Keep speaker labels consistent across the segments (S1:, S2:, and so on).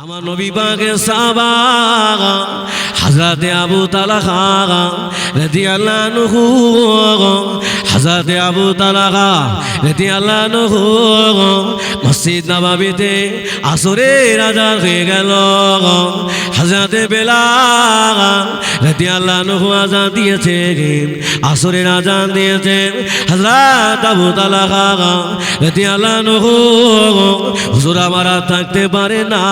S1: আমার নবী পাকে সাবা হাজরাতে আবু তালাহা রেদি আল্লাহ নহু হাজরাতে আবু তালাহা রেদি আল্লাহ মসজিদ নবাবিতে আসরে রাজা হয়ে গেল। হাজরাতে বেলা রেদি আল্লাহ নহু আজান দিয়েছে আসরের আজান দিয়েছেন হাজরাত আবু তালাহা রেদি আল্লাহ নহু হুজুর আমার থাকতে পারে না।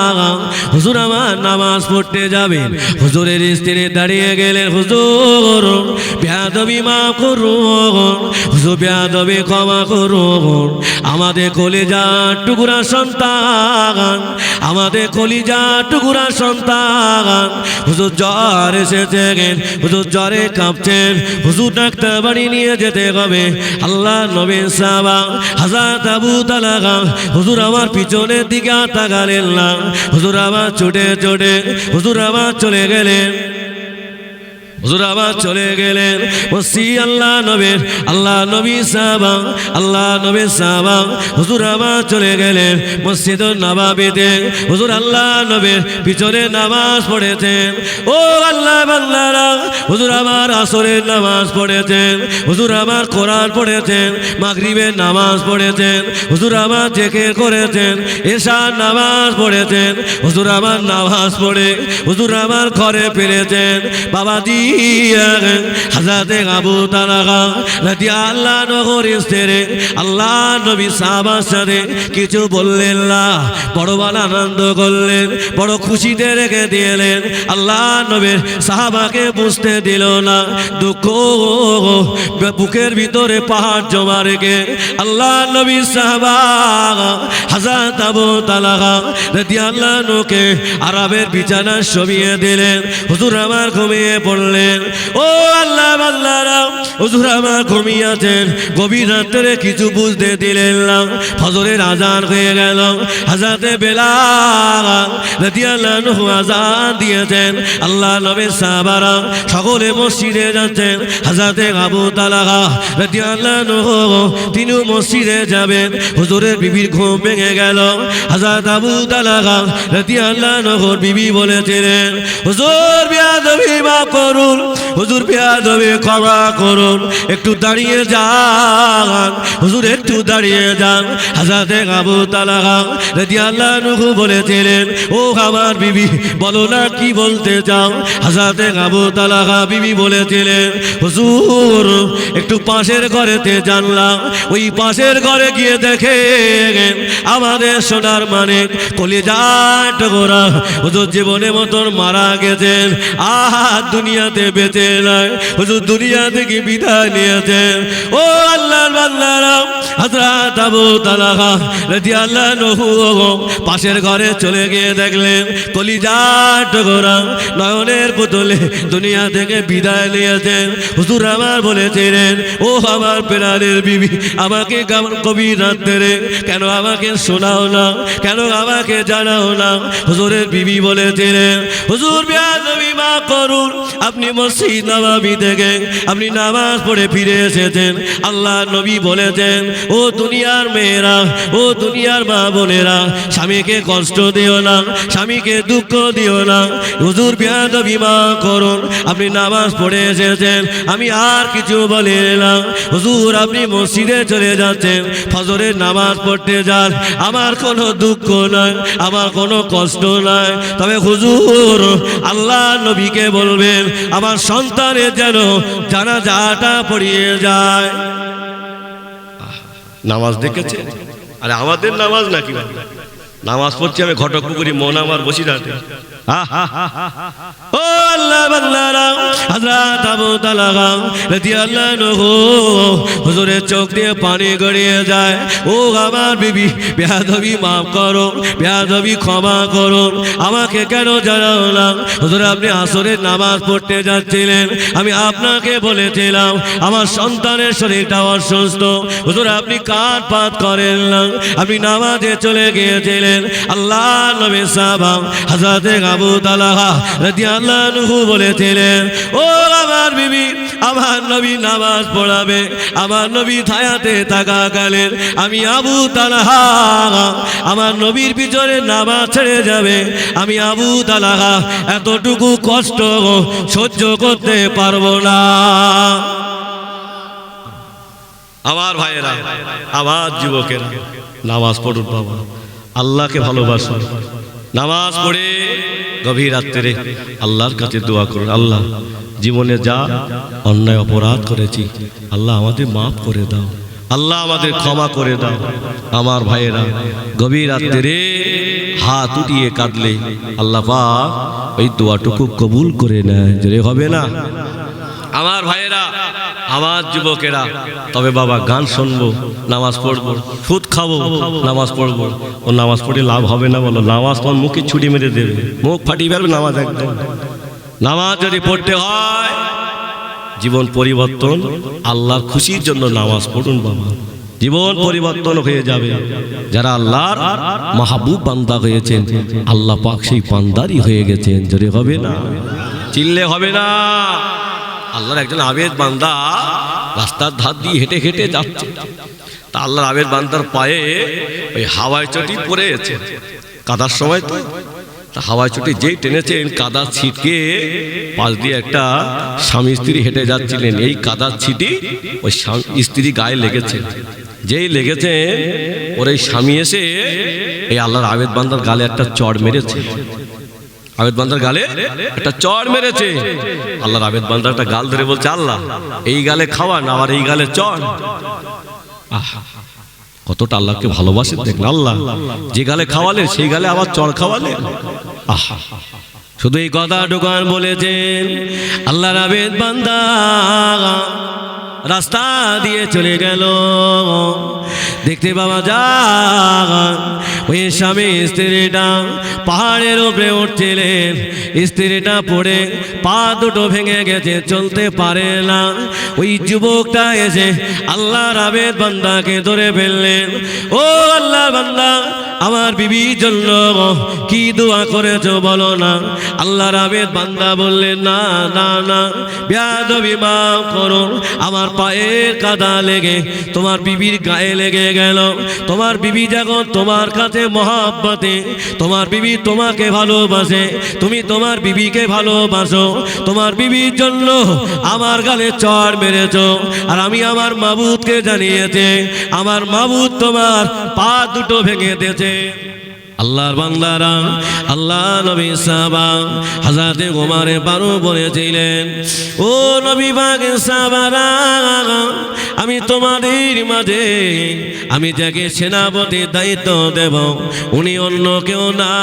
S1: হুজুর আমার নামাজ পড়তে যাবেন। হুজুরের স্ত্রী দাঁড়িয়ে গেলেন, হুজুর, বেয়াদবি মা করুন। হুজুর বেয়াদবি ক্ষমা করুন। আমাদের কলিজা টুকুরা সন্তান, আমাদের কলিজা টুকুরা সন্তান। হুজুর জ্বর এসেছে হুজুর জ্বরে কাঁপছেন হুজুর ডাক্তার বাড়ি নিয়ে যেতে হবে। আল্লাহ নবীন সাবা হাজার তাবু তালাগা হুজুর আমার পিছনের দিকে তাকালেন না। হুজুর আবার ছুটে ছুটে, হুজুর আবার চলে গেলেন। হুজুর আবার চলে গেলেন। ওসি আল্লাহ নবীর, আল্লাহ নবী সাহাবা, আল্লাহ নবী সাহাবা, হুজুর আবার চলে গেলেন মসজিদ নবাবিতে। হুজুর আল্লাহ নবীর পিছনে নামাজ পড়েছেন। ও আল্লাহ বান্দারা, হুজুর আমার আসরের নামাজ পড়েছেন। হুজুর আমার কোরআন পড়েছেন মাগরিবের নামাজ পড়েছেন। হুজুর আমার জেকের করেছেন এশার নামাজ পড়েছেন। হুজুর আমার নামাজ পড়ে, হুজুর আমার ঘরে ফিরেছেন। বাবাজি হাজাতে আল্লাহ আল্লাহ নবী কিছু বললেন না। আনন্দ করলেন, বড় খুশিতে রেখে দিলেন। আল্লাহ নবীর সাহাবাকে বুঝতে দিল না। দুঃখ বুকের ভিতরে পাহাড় জমা রেখে আল্লাহ নবী সাহাবা হাজার আবু তালাগা রাজি আল্লাহ নোকে আরবের বিছানা সবিয়ে দিলেন। হুজুর আমার ঘুমিয়ে পড়লেন। ও আল্লাহ আল্লাহরা হুজুর আমার ঘুমিয়েছেন গভীর রাত্রে কিছু বুঝতে দিলেন না। ফজরের আজান হয়ে গেল। হাজাতে বেলা রাদিয়াল্লাহু আজান দিয়েছেন। আল্লাহ নবী সাহাবারা সকলে মসজিদে যাচ্ছেন। হাজাতে আবু তালাহা রাদিয়াল্লাহু তিনি মসজিদে যাবেন। হুজুরের বিবির ঘুম ভেঙে গেল। হাজাত আবু তালাহা বিবি বলেছিলেন, হুজুর, বিয়াদবি মা করুন। হুজুর বিয়াদবি ক্ষমা করুন। একটু দাঁড়িয়ে যান। হুজুর একটু দাঁড়িয়ে যান। হাজাতে আবু তালাহা রাদিয়াল্লাহু বলেছিলেন, ও আমার বিবি, বলো না কি বলতে চাও? হাজাতে আবু তালাহা বিবি বলেছিলেন, হুজুর, একটু পাশের ঘরেতে জানলাম। ওই পাশের ঘরে গিয়ে দেখে আমাদের সোনার মানে কলিজাট গোরা হুজুর জীবনের মতন মারা গেছেন। আহা, দুনিয়াতে বেঁচে নাই। হুজুর দুনিয়া থেকে বিদায় নিয়েছেন। ও আল্লাহর বান্দারা, হযরত আবু তালাহা রাদিয়াল্লাহু আনহু পাশের ঘরে চলে গিয়ে দেখলেন কলিজাট গোরা নয়নের পুতুলে দুনিয়া থেকে বিদায় নিয়েছেন। হুজুর আমার বলেছিলেন, ও আমার প্রাণের বিবি, আমাকে কবি রাত্রে কেন আমাকে শোনাও না, কেন আমাকে জানাও না? হুজুরের বিবি বলেছিলেন, হুজুর, বিয়াদবি মা করুন, আপনি মসজিদ নবাবি থেকে আপনি নামাজ পড়ে ফিরে এসেছেন। আল্লাহ নবী বলেছেন, ও দুনিয়ার মেয়েরা, ও দুনিয়ার মা বোনেরা, স্বামীকে কষ্ট দিও না, স্বামীকে দুঃখ দিও না। হুজুর, বিয়াদবি মা করুন, আপনি নামাজ পড়ে এসেছেন, আমি আর কিছু বলি না। হুজুর, আপনি মসজিদে চলে যাচ্ছেন, ফজরের নামাজ পড়তে যান, আমার কোনো দুঃখ নাই, আমার কোনো কষ্ট নাই। তবে হুজুর, আল্লাহ নবীকে বলবেন আমার সন্তানের যেন জানা যাটা পড়িয়ে যায়। নামাজ দেখেছে? আরে আমাদের নামাজ নাকি নামাজ পড়ছি আমি ঘটক পুকুরি মন আমার বসি রাতে ও আল্লাহ, বান্দারা, হযরত আবু তালাহা রাদিয়াল্লাহু হুজুরের চোখ দিয়ে পানি গড়িয়ে যায়। ও আমার বিবি, বেয়াদবি মাফ করো, বেয়াদবি ক্ষমা করো, আমাকে কেন জানাও না? হুজুর, আপনি আসরের নামাজ পড়তে যাচ্ছিলেন, আমি আপনাকে বলেছিলাম, আমার সন্তানের শরীরটা অসুস্থ। হুজুর, আপনি কান পাত করেন না, আপনি নামাজে চলে গিয়েছিলেন। আল্লাহ নবী সাহাবা হযরতে আবু তালাহা রাদিয়াল্লাহু বলেছিলেন, ও আমার বিবি, আমার নবী নামাজ পড়াবে, আমার নবী থায়াতে থাকা থাকাকালের আমি আবু তালাহা, আমার নবীর পিছনে নামাজ ছেড়ে যাবে। আমি আবু তালাহা এতটুকু কষ্ট সহ্য করতে পারব না। আমার ভাইয়েরা, আমার যুবকেরা, নামাজ পড়ুন বাবা। আল্লাহকে ভালোবাসুন। নামাজ পড়ে গভীর রাত্রে আল্লাহর কাছে দোয়া করুন, আল্লাহ, জীবনে যা অন্যায় অপরাধ করেছি, আল্লাহ আমাদের মাফ করে দাও, আল্লাহ আমাদের ক্ষমা করে দাও। আমার ভাইয়েরা, গভীর রাত্রে হাত উঠিয়ে কাঁদলে আল্লাহ পাক ওই দোয়াটুকু কবুল করে নেয়। যে হবে না? আমার ভাইয়েরা আমার যুবকেরা, তবে বাবা গান শুনব, নামাজ পড়ব, সুদ খাব, নামাজ পড়ব। ও নামাজ পড়ে লাভ হবে না বলো, নামাজ তোমার মুখে ছুটি মেরে দেবে, মুখ ফাটিয়ে ফেলবে নামাজ একদম। নামাজ যদি পড়তে হয়, জীবন পরিবর্তন, আল্লাহর খুশির জন্য নামাজ পড়ুন বাবা। জীবন পরিবর্তন হয়ে যাবে। যারা আল্লাহর মাহবুব বান্দা হয়েছেন, আল্লাহ পাক সেই বান্দারই হয়ে গেছেন যদি হবে না? চিল্লে হবে না? আল্লাহর একজন আবেদ বান্দা রাস্তার ধার দিয়ে হেঁটে হেঁটে যাচ্ছে। তা আল্লাহর আবেদ বান্দার পায়ে ওই হাওয়ায় চটি পড়েছে। কাদার সময় তো। তা হাওয়ায় চটি যেই টেনেছেন কাদা ছিটকে পাশ দিয়ে একটা স্বামী স্ত্রী হেঁটে যাচ্ছিলেন। এই কাদার ছিটি ওই স্ত্রী গায়ে লেগেছে। যেই লেগেছে, ওর এই স্বামী এসে এই আল্লাহর আবেদ বান্দার গালে একটা চড় মেরেছে। আবেদ বান্দার গালে একটা চড় মেরেছে। আল্লাহর আবেদ বান্দার একটা গাল ধরে বলছে আল্লাহ এই গালে খাওয়ান আবার এই গালে চড়। আহা, কতটা আল্লাহকে ভালোবাসে দেখলেন আল্লাহ যে গালে খাওয়ালে সেই গালে আবার চড় খাওয়ালে আহা শুধু এই কথা ঢোকান বলেছেন আল্লাহর আবেদ বান্দা রাস্তা দিয়ে চলে গেল। দেখতে পাওয়া যায় ওই স্বামী স্ত্রীটা পাহাড়ের উপরে উঠছিলেন। স্ত্রীটা পড়ে, পা দুটো ভেঙে গেছে, চলতে পারে না। ওই যুবকটা এসে আল্লাহ রাবেদ বান্দাকে ধরে ফেললেন। ও আল্লাহ বান্দা, আমার বিবির জন্য কি দোয়া করেছ বলো না। আল্লাহ রাবেদ বান্দা বললেন, না না না ব্যাধবি মাফ করো। আমার পায়ের কাদা লেগে, তোমার বিবির গায়ে লেগে গেল। তোমার বিবি যখন তোমার কাছে মহাব্বতে, তোমার বিবি তোমাকে ভালোবাসে, তুমি তোমার বিবিকে ভালোবাসো। তোমার বিবির জন্য আমার গালে চড় মেরেছ, আর আমি আমার মাবুদকে জানিয়েছে, আমার মাবুদ তোমার পা দুটো ভেঙে দিয়েছে। আল্লাহর বান্দারা, আল্লাহ নবী সাহাবা হাজাতে গোমারে পারো বলেছিলেন, ও নবী বাগে সাহাবারা, আমি তোমাদের মাঝে, আমি যাকে সেনাপতির দায়িত্ব দেব, উনি অন্য কেউ না।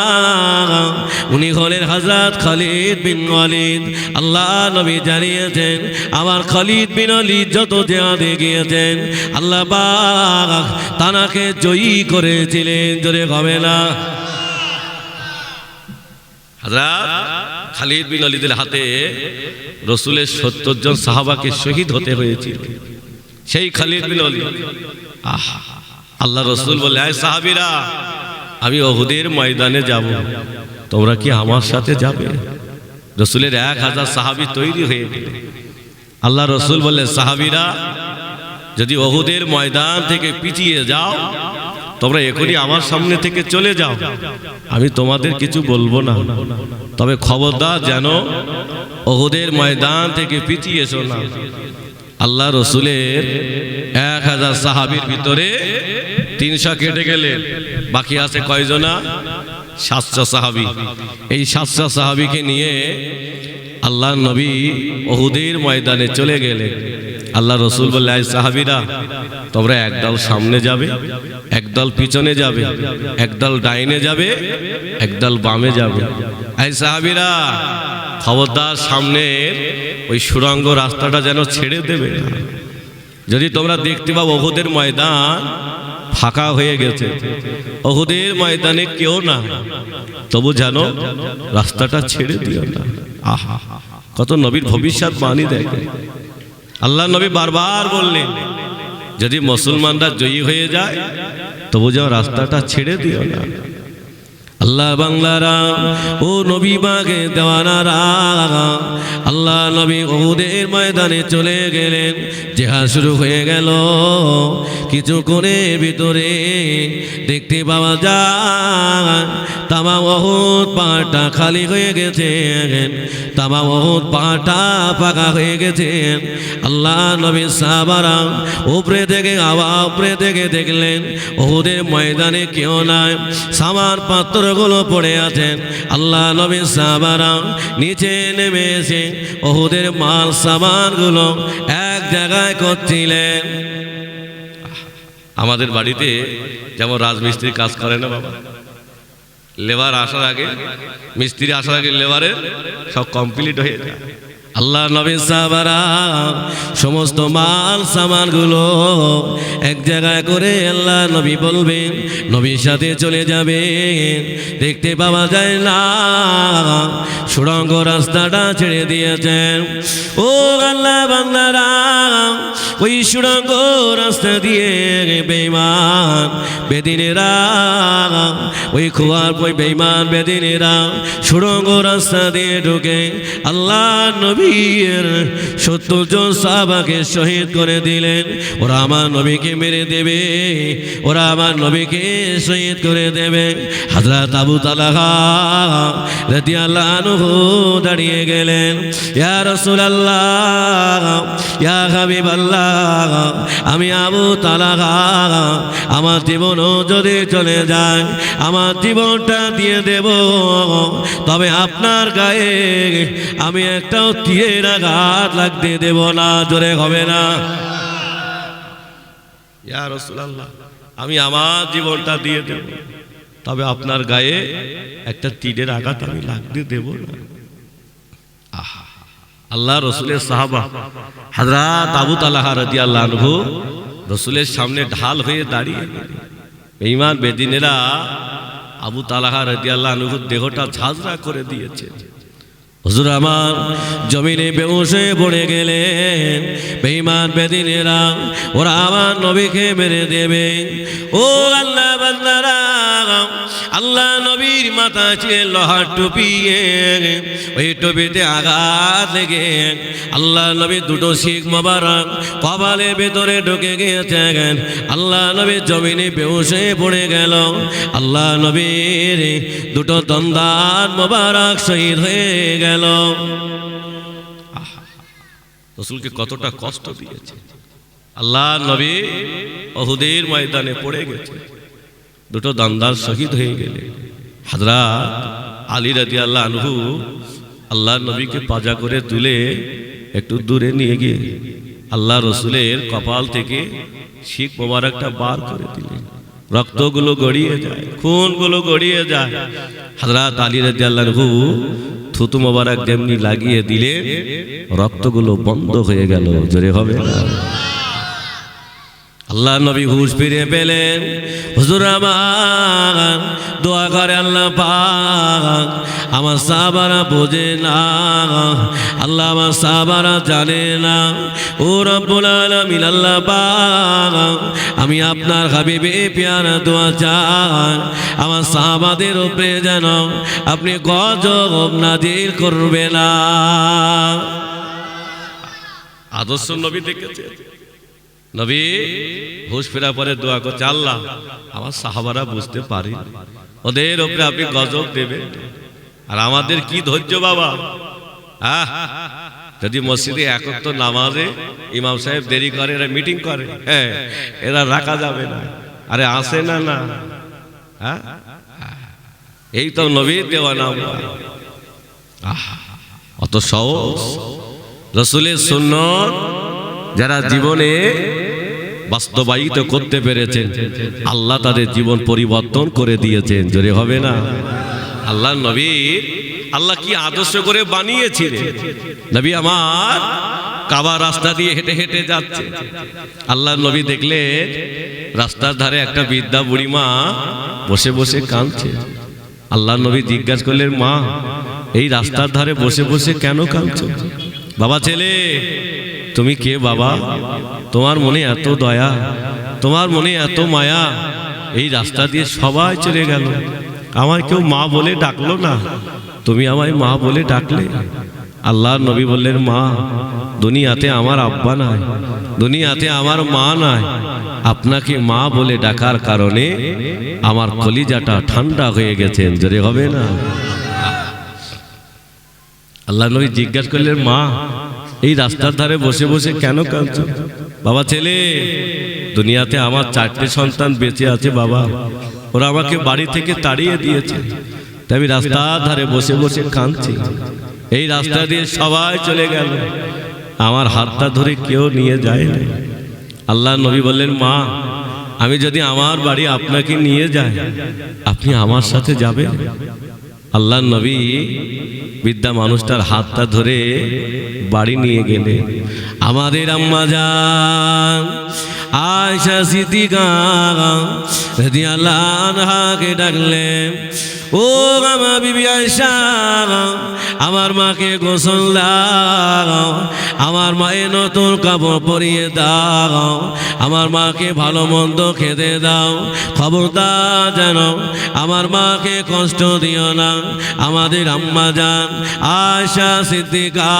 S1: উনি হলেন হাজরাত খালিদ বিন ওয়ালিদ। আল্লাহ নবী জানিয়েছেন, আমার খালিদ বিন ওয়ালিদ যত জেহাদে গিয়েছেন, আল্লাহ পাক তানাকে জয়ী করেছিলেন। জোরে হবে না? খালিদ বিন ওয়ালিদের হাতে রসুলের সত্তর জন সাহাবাকে শহীদ হতে হয়েছিল। সেই খালিদ বিন ওয়ালিদ, আহা, আল্লাহ রসুল বলে, আয় সাহাবিরা, আমি অহুদের ময়দানে যাব। তোমরা কি আমার সাথে যাবে? রসুলের এক হাজার সাহাবি তৈরি হয়ে গেল। আল্লাহ রসুল বলে, সাহাবিরা, যদি অহুদের ময়দান থেকে পিছিয়ে যাও তোমরা এখনই আমার সামনে থেকে চলে যাও। আমি তোমাদের কিছু বলব না। তবে খবরদার যেন অহুদের ময়দান থেকে পিছিয়ে এসো না। আল্লাহ রসুলের এক হাজার সাহাবির ভিতরে তিনশো কেটে গেলে, বাকি আছে কয়জনা? সাতশো সাহাবি। এই সাতশো সাহাবিকে নিয়ে আল্লাহ নবী ওহুদের ময়দানে চলে গেলে আল্লাহ রসুল বললে সাহাবিরা, তোমরা একদল সামনে যাবে, একদল পিছনে যাবে, একদল ডাইনে যাবে, একদল বামে যাবে। আই সাহাবিরা, খবরদার সামনে ওই সুরঙ্গ রাস্তাটা যেন ছেড়ে দেবে যদি তোমরা দেখতে পাও ওহুদের ময়দান ফাঁকা হয়ে গেছে। অহুদের ময়দানে কেউ না। তবু জানো রাস্তাটা ছেড়ে দিও না। আহা, কত নবীর ভবিষ্যৎ বাণী দেখে। আল্লাহ নবী বারবার বললেন, যদি মুসলমানরা জয়ী হয়ে যায়, তবু যাও রাস্তাটা ছেড়ে দিও না। আল্লাহ বাংলারা, ও নবী বাগে দেওয়ানারা, আল্লাহ নবী ওদের ময়দানে চলে গেলেন জেহা শুরু হয়ে গেল। কিছু করে ভিতরে দেখতে পাওয়া যায় তামা বহুত পাটা খালি হয়ে গেছে। তামা বহুত পাটা ফাঁকা হয়ে গেছে। আল্লাহ নবী সাহাবারা উপরে থেকে আবার উপরে থেকে দেখলেন ওদের ময়দানে কেউ নাই। সামার পাত্রগুলো পড়ে আছেন আল্লাহ নবী সাহাবারা নিচে নেমে এসে ওদের মাল সামানগুলো এক জায়গায় করছিলেন। আমাদের বাড়িতে যেমন রাজমিস্ত্রি কাজ করে না বাবা। লেবার আসার আগে, মিস্ত্রি আসার আগে লেবারের সব কমপ্লিট হয়ে যায়। আল্লাহ নবী সাহাবারা, সমস্ত মাল সামানগুলো এক জায়গায় করে আল্লাহ নবী বলবেন, নবীর সাথে চলে যাবে দেখতে পাওয়া যায় না, সুড়ঙ্গ রাস্তাটা ছেড়ে দিয়েছেন। ও আল্লাহ বান্দারা, ওই সুড়ঙ্গ রাস্তা দিয়ে বেইমান বেদিনেরা, ওই খোয়ার ওই বেইমান বেদিনেরা সুড়ঙ্গ রাস্তা দিয়ে ঢুকে আল্লাহ নবীর সত্তর জন সাহাবাকে শহীদ করে দিলেন। ওরা আমার নবীকে মেরে দেবে। ওরা আমার নবীকে শহীদ করে দেবে। হাজরাত আবু তালাহা দাঁড়িয়ে গেলেন। ইয়া রাসূলুল্লাহ আমি আবু তালাহা, আমার জীবনও যদি চলে যায়, আমার জীবনটা দিয়ে দেব। তবে আপনার গায়ে আমি একটাও তীরের আঘাত লাগতে দেব না, জোরে হবে না। ইয়া আমি আমার জীবনটা দিয়ে দেব। তবে আপনার গায়ে একটা তীরের আঘাত আমি লাগতে দেব না। আহা, আল্লাহ রসুলের সাহাবা হাজরাত আবু তালাহা রাজি আল্লাহ রসুলের সামনে ঢাল হয়ে দাঁড়িয়ে বেঈমান, বেদিনেরা আবু তালাহা রাজি আল্লাহ দেহটা ঝাঁঝরা করে দিয়েছে। হুজুর আমার জমিনে বেউসে পড়ে গেলেন। বেঈমান বেদিনেরা, ওরা আমার নবীকে মেরে দেবে। ও আল্লাহ বান্দারা, আল্লাহ নবীর মাথা ছিল লোহার টুপি ওই টুপিতে আঘাত লেগে, আল্লাহ নবী দুটো শিখ মোবারক কপালের ভেতরে ঢুকে গিয়েছেন। আল্লাহ নবী জমিনে বেউসে পড়ে গেল। আল্লাহ নবীর দুটো দন্দার মোবারক শহীদ হয়ে গেল। রসুলকে কতটা কষ্ট দিয়েছে। আল্লাহ নবী অহুদের ময়দানে পড়ে গেছে। দুটো দান্দার শহীদ হয়ে গেলে। হাজরা আলী রাজি আল্লাহ আনহু আল্লাহ নবীকে পাজা করে তুলে একটু দূরে নিয়ে গিয়ে আল্লাহ রসুলের কপাল থেকে শিখ মোবারকটা বার করে দিলেন। রক্তগুলো গড়িয়ে যায়, খুনগুলো গড়িয়ে যায়। হাজরাত আলী রাজি আল্লাহ থুতু মোবারক যেমনি লাগিয়ে দিলে রক্তগুলো বন্ধ হয়ে গেল। জোরে হবে না? আল্লাহ নবী হুশ ফিরে পেলেন। হুজুর আমার দোয়া করে আল্লাহ পাক, আমার সাহাবারা বোঝে না, আল্লাহ আমার সাহাবারা জানে না। ও রব্বুল আলামিন, আল্লাহ পাক, আমি আপনার হাবিবে পেয়ারা দোয়া চাই। আমার সাহাবাদের উপরে যেন আপনি গজব নাজির করবে না। আদর্শ নবী দেখেছে। নবী হুশ ফেরা পরে দোয়া করছে আল্লাহ আমার সাহাবারা বুঝতে পারি। ওদের ওপরে আপনি গজব দেবে আর আমাদের কি ধৈর্য বাবা? আহ, যদি মসজিদে একত্র নামাজে ইমাম সাহেব দেরি করে এরা মিটিং করে হ্যাঁ এরা রাখা যাবে না। আরে আসে না না। হ্যাঁ? এই তো নবীর দেওয়া নাম। অত সহজ। রসুলের সুন্নত যারা জীবনে বাস্তবায়িত করতে পেরেছেন। আল্লাহ তাদের জীবন পরিবর্তন করে দিয়েছেন। জোরে হবে না? আল্লাহ নবীর আল্লাহ কি আদর্শ করে বানিয়েছিলেন? নবী আমার কাবা রাস্তা দিয়ে হেঁটে হেঁটে যাচ্ছে। আল্লাহ নবী দেখলে রাস্তার ধারে একটা বিদ্যা বুড়ি মা বসে বসে কাঁদছে। আল্লাহ নবী জিজ্ঞাসা করলেন, মা, এই রাস্তার ধারে বসে বসে কেন কাঁদছো? বাবা, ছেলে তুমি কে বাবা? তোমার মনে এত দয়া, তোমার মনে এত মায়া, এই রাস্তা দিয়ে সবাই চলে গেল। আমায় কেউ মা বলে ডাকলো না। তুমি আমায় মা বলে ডাকলে। আল্লাহ নবী বললেন, মা, দুনিয়াতে আমার আব্বা নাই, দুনিয়াতে আমার মা নাই। আপনাকে মা বলে ডাকার কারণে আমার কলিজাটা ঠান্ডা হয়ে গেছেন জোরে হবে না? আল্লাহ নবী জিজ্ঞাসা করলেন, মা এই রাস্তার ধারে বসে বসে কেন কাঁদছ? বাবা, ছেলে, দুনিয়াতে আমার চারটে সন্তান বেঁচে আছে বাবা। ওরা আমাকে বাড়ি থেকে তাড়িয়ে দিয়েছে। তাই আমি রাস্তার ধারে বসে বসে কাঁদছি। এই রাস্তা দিয়ে সবাই চলে গেল। আমার হাতটা ধরে কেউ নিয়ে যায় না আল্লাহ নবী বললেন, মা, আমি যদি আমার বাড়ি আপনাকে নিয়ে যাই, আপনি আমার সাথে যাবেন? আল্লাহ নবী বিদ্যা মানুষটার হাতটা ধরে বাড়ি নিয়ে গেলে। আমাদের আম্মা যান আয়সা সিদ্দিকা আনহাকে ডাকলেন, ও আমার বিবি আয়সা আমার মাকে গোসল দাও। আমার মায়ে নতুন কাপড় পরিয়ে দাও। আমার মাকে ভালো মন্দ খেতে দাও। খবরদার যেন আমার মাকে কষ্ট দিও না। আমাদের আম্মা যান আয়সা সিদ্দিকা।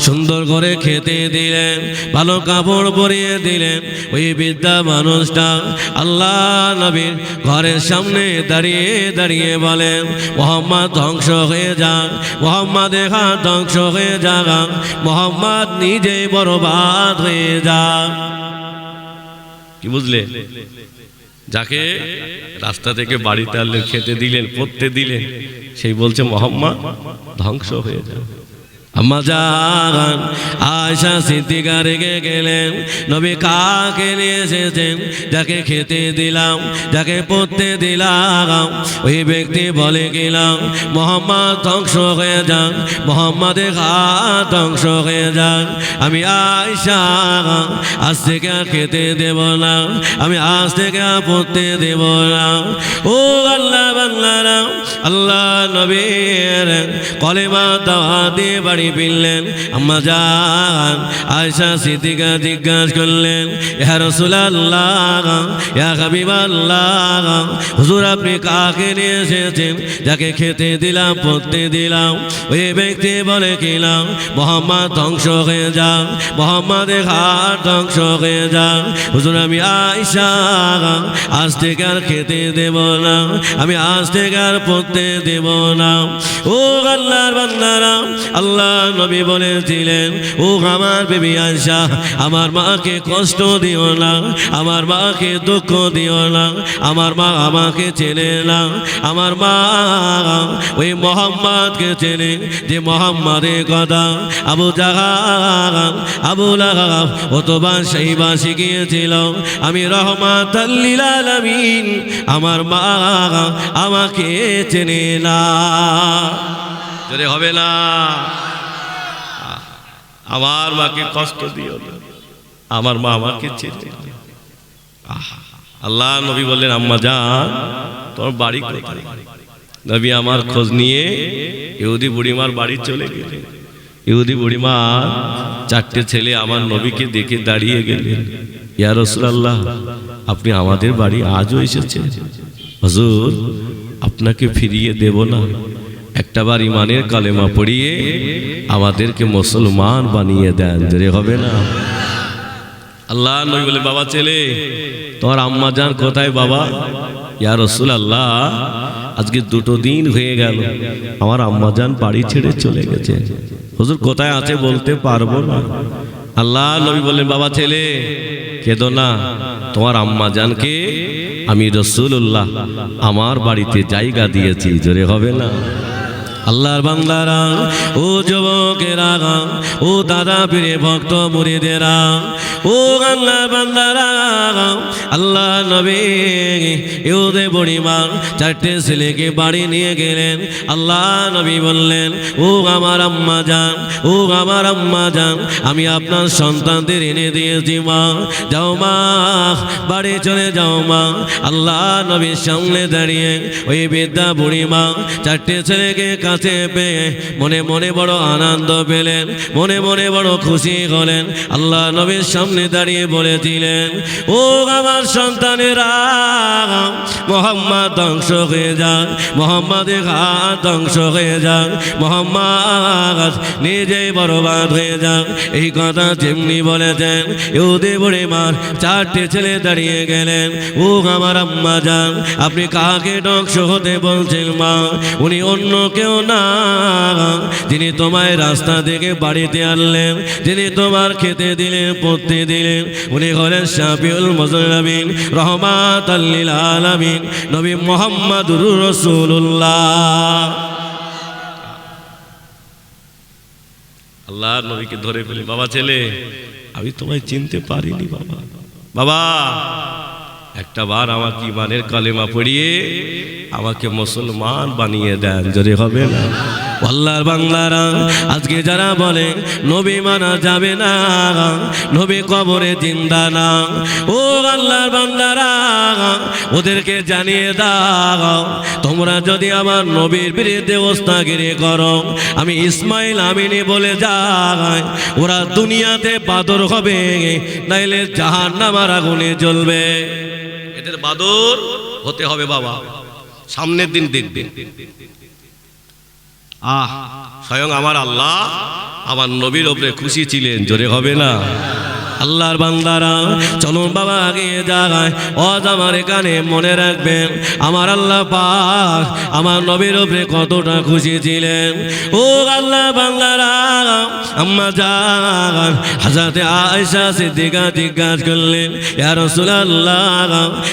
S1: সুন্দর করে খেতে দিলেন, ভালো কাপড় পরিয়ে দিলেন ওই বিদ্যা মানুষটা। আল্লাহ নবীর ঘরের সামনে দাঁড়িয়ে দাঁড়িয়ে বলেন, মোহাম্মদ ধ্বংস হয়ে যাক। মোহাম্মদ হাত ধ্বংস হয়ে যাক, মোহাম্মদ নিজে বরবাদ হয়ে যা কি বুঝলে? যাকে রাস্তা থেকে বাড়িতে আনলেন খেতে দিলেন, পড়তে দিলেন, সেই বলছে, মোহাম্মদ, ধ্বংস হয়ে যাবে জান আয়সা সিদ্দিকা রেগে গেলেন, নবী কাকে নিয়ে এসেছেন, যাকে খেতে দিলাম, যাকে পড়তে দিলাম। ওই ব্যক্তি বলে গেলাম মোহাম্মদ ধ্বংস হয়ে যান মোহাম্মদের হাত ধ্বংস হয়ে যান। আমি আয়সা আজ থেকে খেতে দেব না, আমি আজ থেকে আর পড়তে দেব না। ও আল্লাহ বাংলারা আল্লাহ নবীর কলেমা দাওয়া দিয়ে বাড়ি ফিরলেন আম্মা সিদ্দিকা জিজ্ঞাসা করলেন, ইয়া ইয়া হাবিবাল্লাহ, হুজুর আপনি কাকে নিয়ে এসেছেন? যাকে খেতে দিলাম, পড়তে দিলাম। ওই ব্যক্তি বলে কিলাম মোহাম্মদ ধ্বংস হয়ে যান মোহাম্মদের হাত ধ্বংস হয়ে যান হুজুর, আমি আয়সা আজ থেকে আর খেতে দেব না, আমি আজ থেকে আর পড়তে দেব না। ও আল্লাহর বান্দারা, আল্লাহ নবী বলেছিলেন, ও আমার বেবি আয়সা আমার মাকে কষ্ট দিও না, আমার মাকে দুঃখ দিও না, আমার মা আমাকে চেনে না, আমার মা ওই মোহাম্মদকে চেনে যে মোহাম্মদের কথা। আবু জাহান আবু লাগাব অতবার সেই বা শিখিয়েছিল আমি রহমাত আলামিন, আমার মা আমাকে চেনে না। হবে না। আমার মাকে কষ্ট দিও না। আমার মা আমাকে চেনে আল্লাহ নবী বললেন, আম্মা যান তোমার বাড়ি কোথায়? নবী আমার খোঁজ নিয়ে ইহুদি বুড়িমার বাড়ি চলে গেলেন। ইহুদি বুড়িমা চারটে ছেলে আমার নবীকে দেখে দাঁড়িয়ে গেলেন। ইয়া রসুলাল্লাহ, আপনি আমাদের বাড়ি আজও এসেছেন? হজুর, আপনাকে ফিরিয়ে দেব না। একটাবার ইমানের কালেমা পড়িয়ে আমাদেরকে মুসলমান বানিয়ে দেন যে হবে না? আল্লাহ নবী বলে, বাবা ছেলে, তোমার আম্মা যান কোথায় বাবা? ইয়া রসুল আল্লাহ আজকে দুটো দিন হয়ে গেল, আমার আম্মা যান বাড়ি ছেড়ে চলে গেছে। হুজুর, কোথায় আছে বলতে পারব না? আল্লাহ নবী বললেন, বাবা ছেলে, কেদো না, তোমার আম্মা জানকে আমি রসুল্লাহ আমার বাড়িতে জায়গা দিয়েছি, জোরে হবে না? আল্লাহর বাংলারা ও যুবকেরা, ও দাদা পীরে, ভক্ত মুরিদেরা ও আল্লাহর বান্দারা, আল্লাহ নবী ইউদে বুড়িমা, চারটে ছেলেকে বাড়ি নিয়ে গেলেন। আল্লাহ নবী বললেন, ও আমার আম্মা যান, ও আমার আম্মা যান, আমি আপনার সন্তানদের এনে দিয়েছি, মা। যাও মা, বাড়ি চলে যাও মা। আল্লাহ নবীর সামনে দাঁড়িয়ে ওই বিদ্যা বুড়িমা চারটে ছেলেকে কাছে পেয়ে মনে মনে বড় আনন্দ পেলেন, মনে মনে বড় খুশি হলেন। আল্লাহ নবীর সামনে দাঁড়িয়ে বলেছিলেন, ও আমার সন্তানেরা, মোহাম্মদ ধ্বংস হয়ে যান মোহাম্মদের ঘাত ধ্বংস হয়ে যান মোহাম্মদ নিজেই বরবাদ হয়ে যান এই কথা যেমনি বলেছেন, ইহুদি বুড়ি মার চারটে ছেলে দাঁড়িয়ে গেলেন, ও আমার আম্মা যান, আপনি কাকে ধ্বংস হতে বলছেন মা? উনি অন্য কেউ না। যিনি তোমায় রাস্তা থেকে বাড়িতে আনলেন, যিনি তোমার খেতে দিলেন, পড়তে দিলেন, উনি হলেন শাফিউল মুসলিমিন রহমাত আল্লিল আলামিন, নবী মোহাম্মদুর রসুল্লাহ আল্লাহ নবীকে ধরে ফেলি, বাবা ছেলে, আমি তোমায় চিনতে পারিনি, বাবা। বাবা একটা বার আমাকে ইমানের কালেমা পড়িয়ে আমাকে মুসলমান বানিয়ে দেন যদি হবে না? আল্লাহর বাংলারা আজকে যারা বলে, নবী মানা যাবে না, নবী কবরে জিন্দা না, ও আল্লাহর বাংলারা ওদেরকে জানিয়ে দাও, তোমরা যদি আমার নবীর বিরুদ্ধে ওস্তাগিরি করো, আমি ইসমাইল আমিনি বলে যাই, ওরা দুনিয়াতে বাদর হবে, নাইলে জাহান নামার আগুনে জ্বলবে। এদের বাদর হতে হবে বাবা। সামনের দিন দেখবে। আহ, স্বয়ং আমার আল্লাহ আমার নবীর ওপরে খুশি ছিলেন, জোরে হবে না? আল্লাহর বান্দারা চলুন বাবা আগে যাগায় অজ আমার এখানে মনে রাখবেন, আমার আল্লাহ পাক আমার নবীর উপরে কতটা খুশি ছিলেন। ও আল্লাহ বাংলারা আম্মা যান হাজাতে আয়সা সিদ্দিকা জিজ্ঞাসা করলেন, ইয়া রাসূলুল্লাহ,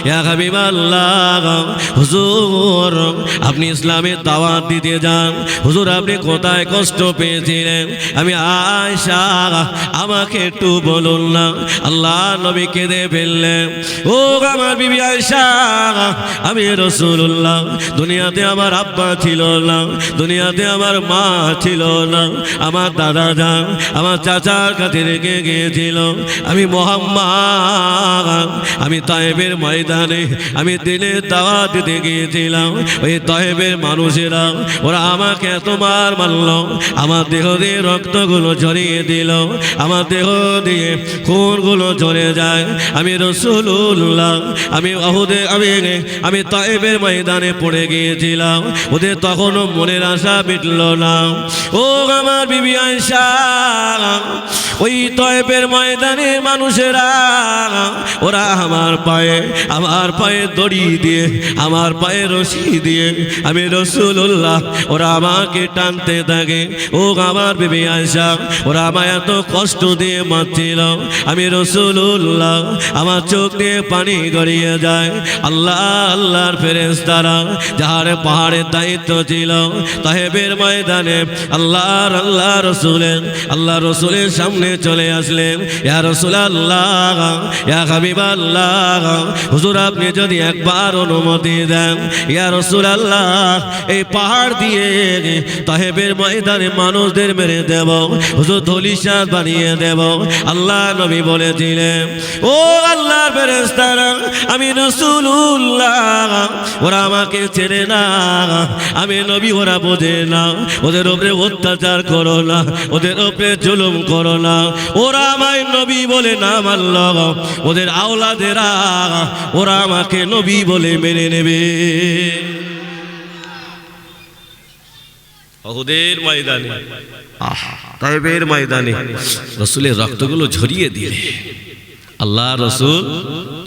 S1: ইয়া হাবিবাল্লাহ, হুজুর, আপনি ইসলামের দাওয়াত দিতে যান। হুজুর, আপনি কোথায় কষ্ট পেয়েছিলেন? আমি আয়সা আমাকে একটু বলুন। না। আল্লাহ নবী কেঁদে ফেললেন ও আমার বিবি আয়সা আমি রসুল্লাহ দুনিয়াতে আমার আব্বা ছিল না, দুনিয়াতে আমার মা ছিল না। আমার দাদা যান, আমার চাচার কাছে রেখে গিয়েছিল। আমি মোহাম্মদ, আমি তায়েবের ময়দানে, আমি দিনের দাওয়াত দিতে গিয়েছিলাম। ওই তায়েবের মানুষেরা, ওরা আমাকে এতবার মারল। আমার দেহ দিয়ে রক্তগুলো ঝরিয়ে দিল। আমার দেহ দিয়ে খুনগুলো ঝরে যায়। আমি রসুল্লাহ আমি অহুদে আমি আমি তায়েবের ময়দানে পড়ে গিয়েছিলাম। ওদের তখনও মনের আশা মিটল না। ও আমার বিবি আয়সা ওই তয়েবের ময়দানে মানুষেরা, ওরা আমার পায়ে আমার পায়ে দড়ি দিয়ে, আমার পায়ে রশি দিয়ে, আমি রসুল্লাহ ওরা আমাকে টানতে থাকে। ও আমার বেবি আয়সা ওরা আমায় এত কষ্ট দিয়ে মারছিল। আমি রসুল্লাহ আমার চোখ দিয়ে পানি গড়িয়ে যায়। আল্লাহ, আল্লাহর ফেরেস তারা যাহার পাহাড়ের দায়িত্ব ছিল, তাহেবের ময়দানে আল্লাহর আল্লাহ রসুলের আল্লাহ রসুলের সামনে চলে আসলেন। ইয়া রসুল আল্লাহ ইয়া হাবিব আল্লাহ হুজুর আপনি যদি একবার অনুমতি দেন। ইয়া রসুল আল্লাহ এই পাহাড় দিয়ে তাহেবের ময়দানে মানুষদের মেরে দেব, হুজুর ধলিশাত বানিয়ে দেব। আল্লাহ নবী বলেছিলেন, ও আল্লাহর ফেরেশতারা, আমি রসুল্লাহ ওরা আমাকে ছেড়ে না। আমি নবী, ওরা বোঝে না। ওদের ওপরে অত্যাচার করো না, ওদের ওপরে জুলুম করো না। ওরা আমায় নবী বলে না মানল ওদের আওলাদেরা, ওরা আমাকে নবী বলে মেনে নেবে। ওদের ময়দানে তাইবের ময়দানে। রসুলের রক্তগুলো ঝরিয়ে দিলে। আল্লাহ রসুল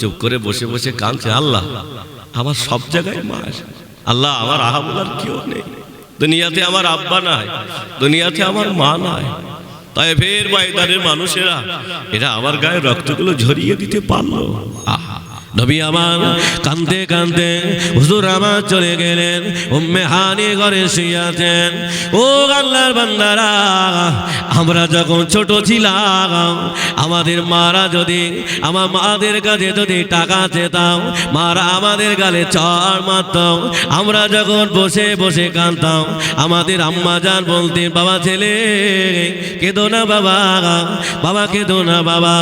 S1: চুপ করে বসে বসে কাঁদছে, আল্লাহ, আমার সব জায়গায় মা আছে। আল্লাহ, আমার আহাবুলার কেউ নেই। দুনিয়াতে আমার আব্বা নাই, দুনিয়াতে আমার মা নাই। তাই ফের ময়দানের মানুষেরা, এরা আমার গায়ে রক্তগুলো ঝরিয়ে দিতে পারল। আহা। নবী আমার কান্দতে কান্দতে হুজুর আমার চলে গেলেন, উম্মে হানি ঘরে শুয়াছেন ও আল্লাহর বান্দারা, আমরা যখন ছোট ছিলাম, আমাদের মারা যদি, আমার মাদের কাছে যদি টাকা চেতাম, মারা আমাদের গালে চড় মারতাম, আমরা যখন বসে বসে কাঁদতাম, আমাদের আম্মা যান বলতেন, বাবা ছেলে, কেঁদো না বাবা বাবা কেঁদো না বাবা,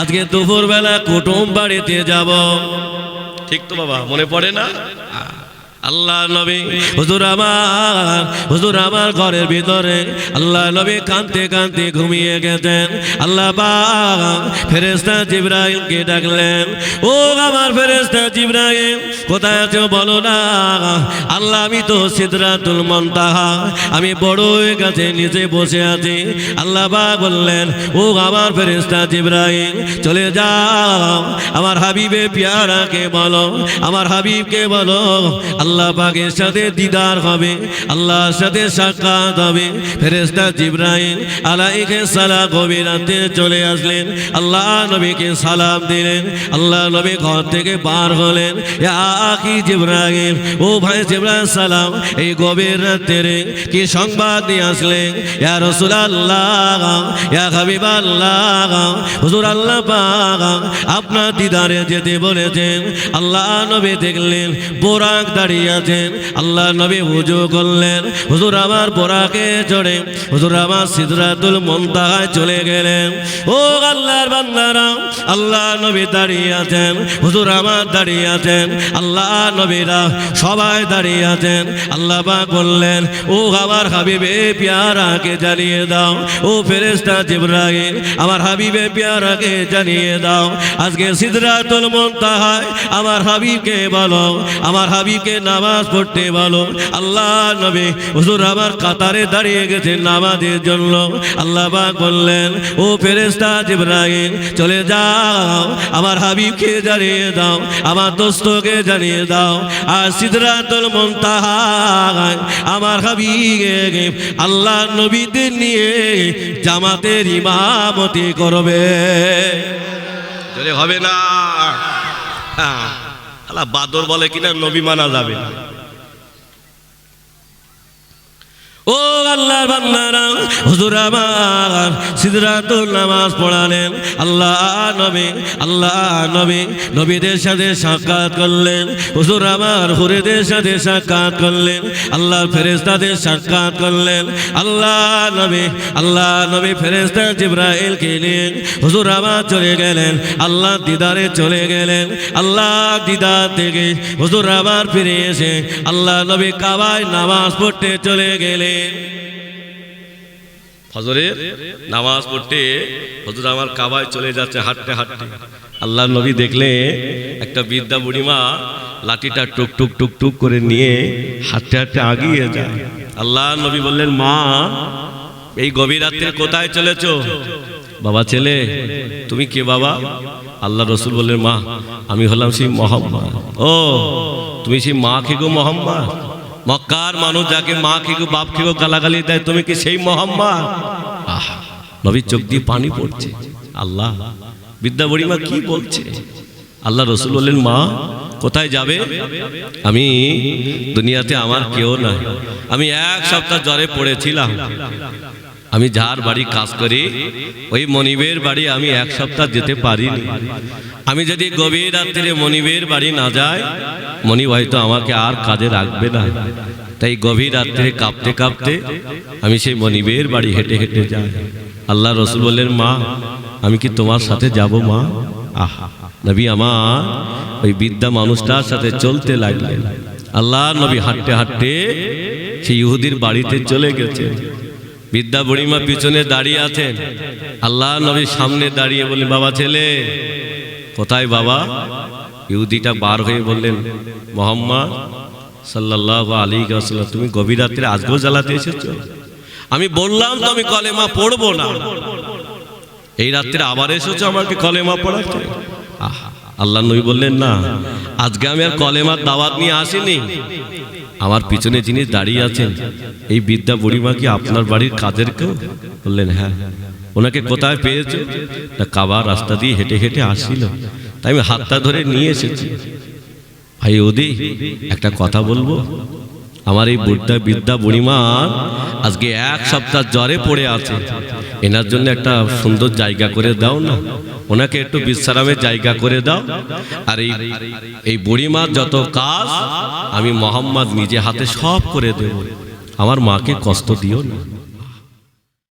S1: আজকে দুপুরবেলা কুটুম বাড়িতে যাব। ঠিক তো বাবা মনে পড়ে না? আল্লাহ নবী, হুজুর আমার হুজুর আমার ঘরের ভিতরে আল্লাহ নবী কাঁদতে কাঁদতে ঘুমিয়ে গেছেন। আল্লাহ পাক ফেরেশতা জিব্রাইলকে ডাকলেন, ও আমার ফেরেশতা জিব্রাইল, কোথায় আছো বলো না? আল্লাহ, আমি তো সিদরাতুল মুনতাহা, আমি বড় গাছে নিচে বসে আছি। আল্লাহ বললেন, ও আমার ফেরেশতা জিব্রাইল, চলে যাও, আমার হাবিবে পিয়ারাকে বলো, আমার হাবিবকে বলো আল্লাহ পাকের সাথে দিদার হবে, আল্লাহর সাথে সাক্ষাৎ হবে। ফেরেশতা জিব্রাইল আলাইকে সালাম রাতে চলে আসলেন। আল্লাহ নবীকে সালাম দিলেন। আল্লাহ নবী ঘর থেকে বার হলেন। আখি জিব্রাইল, ও ভাই জিব্রাইল সালাম, এই গভীর রাত্রে কি সংবাদ নিয়ে আসলেন? ইয়া রাসূলুল্লাহ, ইয়া হাবিবাল্লাহ, হুজুর আল্লাহ পাক, আপনার দিদারে যেতে বলেছেন। আল্লাহ নবী দেখলেন বোরাক দাঁড়িয়ে আছেন আল্লাহ নবী উজু করলেন। হুজুর আমার বোরাকে চড়ে, হুজুর আমার সিদরাতুল মুনতাহায় চলে গেলেন। ও আল্লাহর বান্দারা, আল্লাহ নবী দাঁড়িয়ে আছেন, হুজুর আমার দাঁড়িয়ে আছেন, আল্লাহ নবীরা সবাই দাঁড়িয়ে আছেন। আল্লাহ পাক বললেন, ও আমার হাবিবে পিয়ারাকে জানিয়ে দাও, ও ফেরেস্তা জিব্রাইল, আমার হাবিবে পেয়ারাকে জানিয়ে দাও। আজকে সিদরাতুল মুনতাহায় আমার হাবিবকে বলো, আমার হাবিবকে নামাজ পড়তে বলো। আল্লাহ নবী হুজুর আমার কাতারে দাঁড়িয়ে গেছে নামাজের জন্য। আল্লাহ পাক বললেন, ও ফেরেশতা জিব্রাইল, চলে যাও। আমার হাবিবকে জানিয়ে দাও, আমার দোস্তকে জানিয়ে দাও। আর সিদরাতুল মুনতাহায়, আমার হাবিবকে আল্লাহ নবীদের নিয়ে জামাতের ইমামতি করবে। হবে না। হ্যাঁ। আল্লাহ বাদর বলে কিনা নবী মানা যাবে না। ও আল্লাহর বান্দারা, হুজুর আমার, সিদরাতুল নামাজ পড়ালেন। আল্লাহ নবী আল্লাহ নবী, নবীদের সাথে সাক্ষাৎ করলেন। হুজুর আমার, হুরেদের সাথে সাক্ষাৎ করলেন। আল্লাহ ফেরেশতাদের সাক্ষাৎ করলেন। আল্লাহ নবী আল্লাহ নবী ফেরেশতা জিব্রাইলকে নিয়ে হুজুর আমার চলে গেলেন। আল্লাহ দিদারে চলে গেলেন। আল্লাহ দিদার থেকে হুজুর আবার ফিরে এসে আল্লাহ নবী কাবায় নামাজ পড়তে চলে গেলেন। ফজরের নামাজ পড়তে হজুর আমার কাবায় চলে যাচ্ছে হাঁটতে হাঁটতে। আল্লাহ নবী দেখলে একটা বিদ্যা বুড়িমা লাঠিটা টুক টুক টুক টুক করে নিয়ে হাঁটতে হাঁটতে আগিয়ে যায়। আল্লাহ নবী বললেন, মা, এই গভীর রাত্রে কোথায় চলেছ? বাবা, ছেলে, তুমি কে বাবা? আল্লাহ রসুল বললেন, মা, আমি হলাম সেই মোহাম্মদ। ও, তুমি সেই মা খেগো মোহাম্মদ? মক্কার মানুষ যাকে মা খেগো বাপ খেগো গালাগালি দেয়, তুমি কি সেই মোহাম্মদ? আহা, নবীর চোখ দিয়ে পানি পড়ছে। আল্লাহ, বিদ্যা বুড়িমা কি বলছে? আল্লাহ রসুল বললেন, মা, কোথায় যাবে? আমি দুনিয়াতে আমার কেউ নাই। আমি এক সপ্তাহ জ্বরে পড়েছিলাম। আমি যার বাড়ি কাজ করি, ওই মনিবের বাড়ি আমি এক সপ্তাহ যেতে পারিনি। আমি যদি গভীর রাত্রে মনিবের বাড়ি না যাই, মনিব হয়তো আমাকে আর কাজে রাখবে না। তাই গভীর রাত্রে কাঁপতে কাঁপতে আমি সেই মনিবের বাড়ি হেঁটে হেঁটে যাই। আল্লাহ রসুল বললেন, মা, আমি কি তোমার সাথে যাব, মা? আহা, নবী আমার, ওই বিদ্যা মানুষটার সাথে চলতে লাগলেন। আল্লাহ নবী হাঁটতে হাঁটতে সেই ইহুদির বাড়িতে চলে গেছে। বিদ্যা বুড়িমা পিছনে দাঁড়িয়ে আছেন। আল্লাহ নবী সামনে দাঁড়িয়ে বললেন, বাবা ছেলে কোথায় বাবা? ইহুদিটা বার হয়ে বললেন, মোহাম্মদ সাল্লাহ আলী গাছাল্লাম তুমি গভীর রাত্রে আজগো জ্বালাতে এসেছ? আমি বললাম, তো আমি কলেমা পড়ব না। এই রাত্রে আবার এসেছ আমাকে কলেমা পড়াতে? আল্লাহ নবী বললেন, না, আজকে আমি আর কলেমার দাওয়াত নিয়ে আসিনি। আমার পিছনে যিনি দাঁড়িয়ে আছেন, এই বিদ্যা বুড়িমা কি আপনার বাড়ির কাজের কেউ? বললেন হ্যাঁ। ওনাকে কোথায় পেয়েছ? না কাবার রাস্তা দিয়ে হেঁটে হেঁটে আসছিল তাই আমি হাতটা ধরে নিয়ে এসেছি। ভাই ওদি, একটা কথা বলব? আমার এই বুদ্ধা বিদ্যা বুড়িমা আজকে এক সপ্তাহ জ্বরে পড়ে আছে। এনার জন্য একটা সুন্দর জায়গা করে দাও না। ওনাকে একটু বিশ্রামের জায়গা করে দাও। আর এই এই বুড়িমার যত কাজ, আমি মোহাম্মদ নিজে হাতে সব করে দেব। আমার মাকে কষ্ট দিও না।